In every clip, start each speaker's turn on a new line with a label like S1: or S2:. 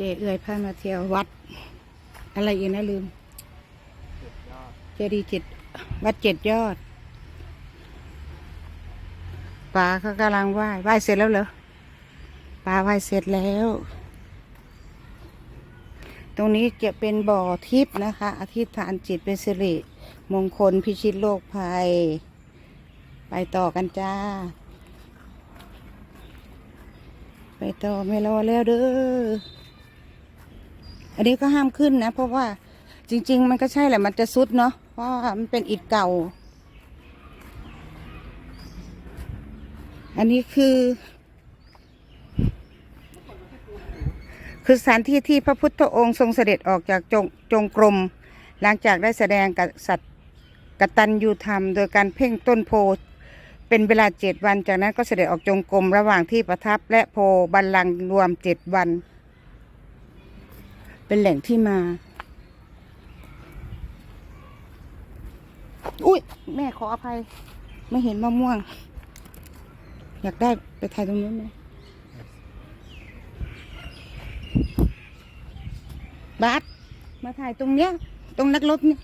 S1: เเอื่อยพามาเที่ยววัด อะไรอีกนะลืมเจดีย์เจ็ดวัดเจ็ดยอดป่าเขากำลังไหว้ไหว้เสร็จแล้วเหรอป่าไหว้เสร็จแล้ว ตรงนี้จะเป็นบ่อทิพย์นะคะอธิษฐานจิตเป็นสิริมงคลพิชิตโรคภัย ไปต่อกันจ้าไปต่อไม่รอแล้วเด้อ อันนี้ก็ห้ามขึ้นนะ เพราะว่าจริง ๆ มันก็ใช่แหละมันจะซุดเนาะเพราะมันเป็นอิฐเก่า อันนี้คือ คือสถานที่ที่พระพุทธองค์ทรงเสด็จออกจากจงจงกรม หลังจากได้แสดงกับสัตว์กตัญญูธรรม โดยการเพ่งต้นโพเป็นเวลาเจ็ดวัน จากนั้นก็เสด็จออกจงกรม ระหว่างที่ประทับและโพบัลลังก์รวมเจ็ดวัน เป็นแหล่งที่มา อุ้ยแม่ขออภัย ไม่เห็นมะม่วง อยากได้ไปถ่ายตรงนู้นไหมบาสมาถ่ายตรงเนี้ย ตรงนักรบเนี่ย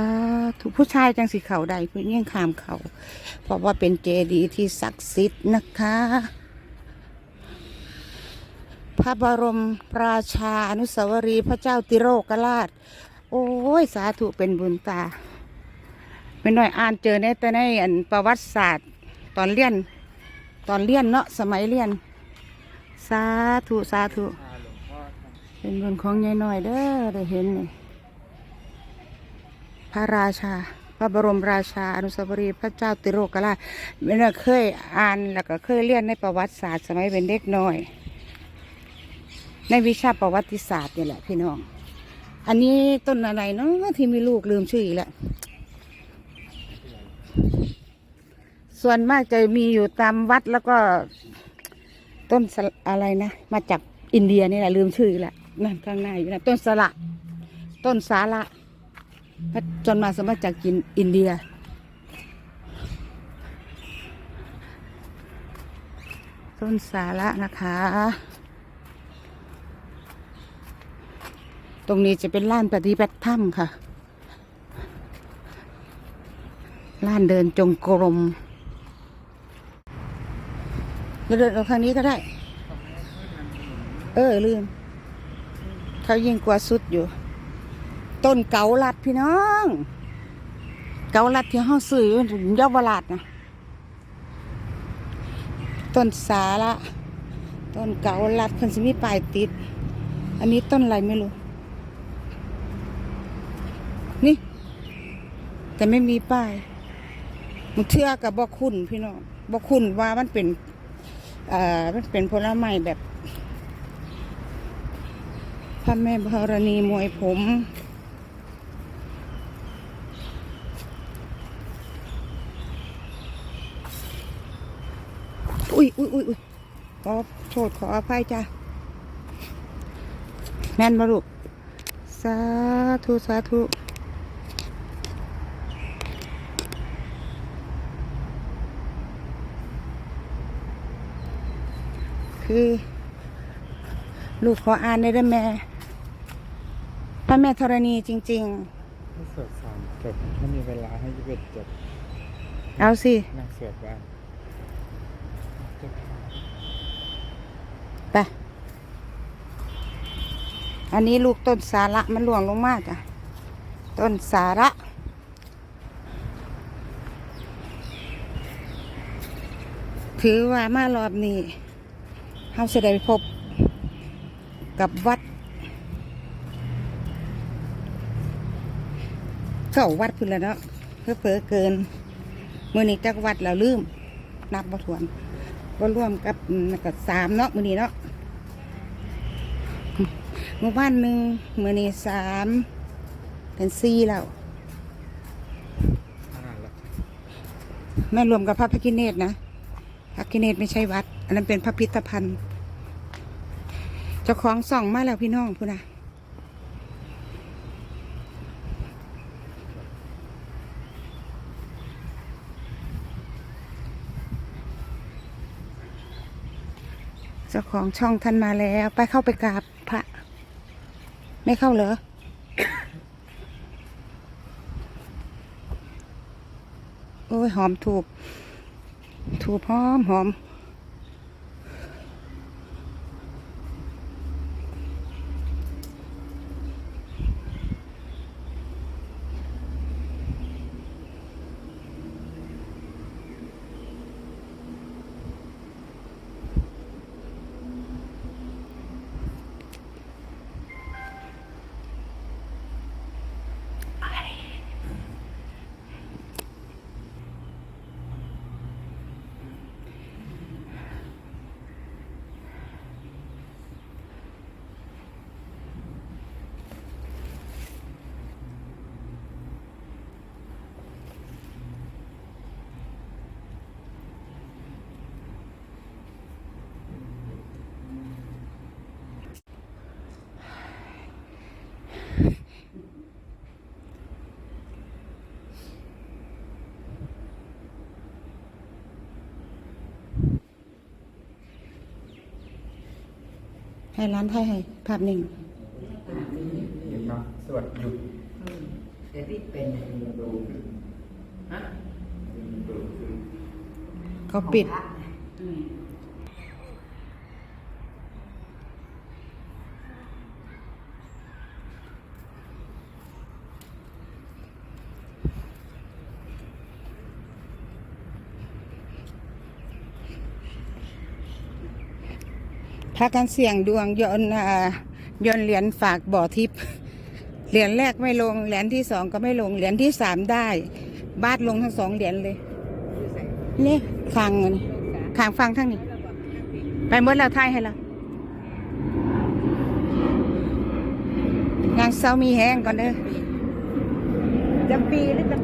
S1: าธุผู้ชายจังสีเขาใดผู้ยิ่งขามเขาเพราะว่าเป็นเจดีย์ที่ศักดิ์สิทธิ์นะคะ พระบรมราชาอนุสาวรีย์พระเจ้าติโรกราช โอ้ยสาธุเป็นบุญตาเป็นหน่อยอ่านเจอในแต่ในอันประวัติศาสตร์ ตอนเรียน ตอนเรียนเนาะสมัยเรียน สาธุสาธุ เป็นบุญของยายหน่อยเด้อได้เห็นนี่ พระราชา พระบรมราชาอนุสาวรีย์พระเจ้าติโรกราชเมื่อเคยอ่านแล้วก็เคยเรียนในประวัติศาสตร์ สมัยเป็นเด็กน้อย ในวิชาประวัติศาสตร์นี่แหละพี่น้อง อันนี้ต้นอะไรเนาะที่มีลูกลืมชื่ออีกแล้วส่วนมากจะมีอยู่ตามวัดแล้วก็ต้นอะไรนะ มาจากอินเดียนี่แหละลืมชื่ออีกแล้วนั่นข้างหน้าอยู่นะต้นสละ ต้นสาละ จนมาสมัครจากกินอินเดีย ต้นสาระนะคะ ตรงนี้จะเป็นล้านปฏิบัติธรรมค่ะล้านเดินจงกรมเราเดินออกทางนี้ก็ได้ เออลืม เขายิงกว่าสุดอยู่ ต้นเกาลัดพี่น้อง เกาลัดที่ห้องซื้อเยาวราชนะต้นสาละต้นเกาลัดเพิ่นสิมีปลายติด อันนี้ต้นอะไรไม่รู้ นี่ แต่ไม่มีป้ายมันเชื่อกับบอกคุณพี่น้องบอกคุณว่ามันเป็นอ่อมันเป็นผลไม้แบบพระแม่ธรณีมวยผม อุ้ยอุ้ยอุ้ยอุ้ยขอโทษขออภัยจ้าแม่นมาลูกสาธุสาธุคือ ลูกขออ่านได้ไหมแม่พระแม่ธรณีจริง
S2: ถ้าสวดสามจบถ้ามีเวลาให้ยี่สิบเอ็ดจบ
S1: ๆเอาสิ
S2: นั่งสวดบ้าง
S1: ไป อันนี้ลูกต้นสาระมันหลวงลงมากจ้ะ ต้นสาระถือว่ามารอบนี้เฮาจะได้พบกับวัดเข้าวัดพุ่นแล้วเนาะเพื่อเผอเกินมื่อนี้จักวัดแล้วลืม นับบ่ถวนก็ร่วมกับอืมกับสามเนาะมือนี้เนาะ หมู่บ้านหนึ่งเมือนี่สามเป็นสี่แล้ว
S2: แม่
S1: รวมกับพระพิกิเนตนะพระกิเนตไม่ใช่วัด อันนั้นเป็นพระพิธภัณฑ์ เจ้าของส่องมาแล้วพี่น้องพูนะเจ้าของช่องท่านมาแล้ว ไปเข้าไปกราบ ไม่เข้าเหรอ โอ้ย หอมถูก ถูกหอมหอม ให้ร้านไทยให้ภาพนิ่ง
S2: เห็นไหมสวดหยุด
S3: เดี๋ยวพี่เป็นฮะ
S1: เขาปิด
S3: อืม
S1: พากันเสี่ยงดวงยนยนเหรียญฝากบ่อทิพย์เหรียญแรกไม่ลงเหรียญที่สองก็ไม่ลงเหรียญที่สามได้ บาทลงทั้งสองเหรียญเลยนี่คางเงินคางฟังทั้งนี้ ไปเมื่อเราไทยให้เรางานเศร้ามีแห้งก่อนเด้อจำปีหรือจำปา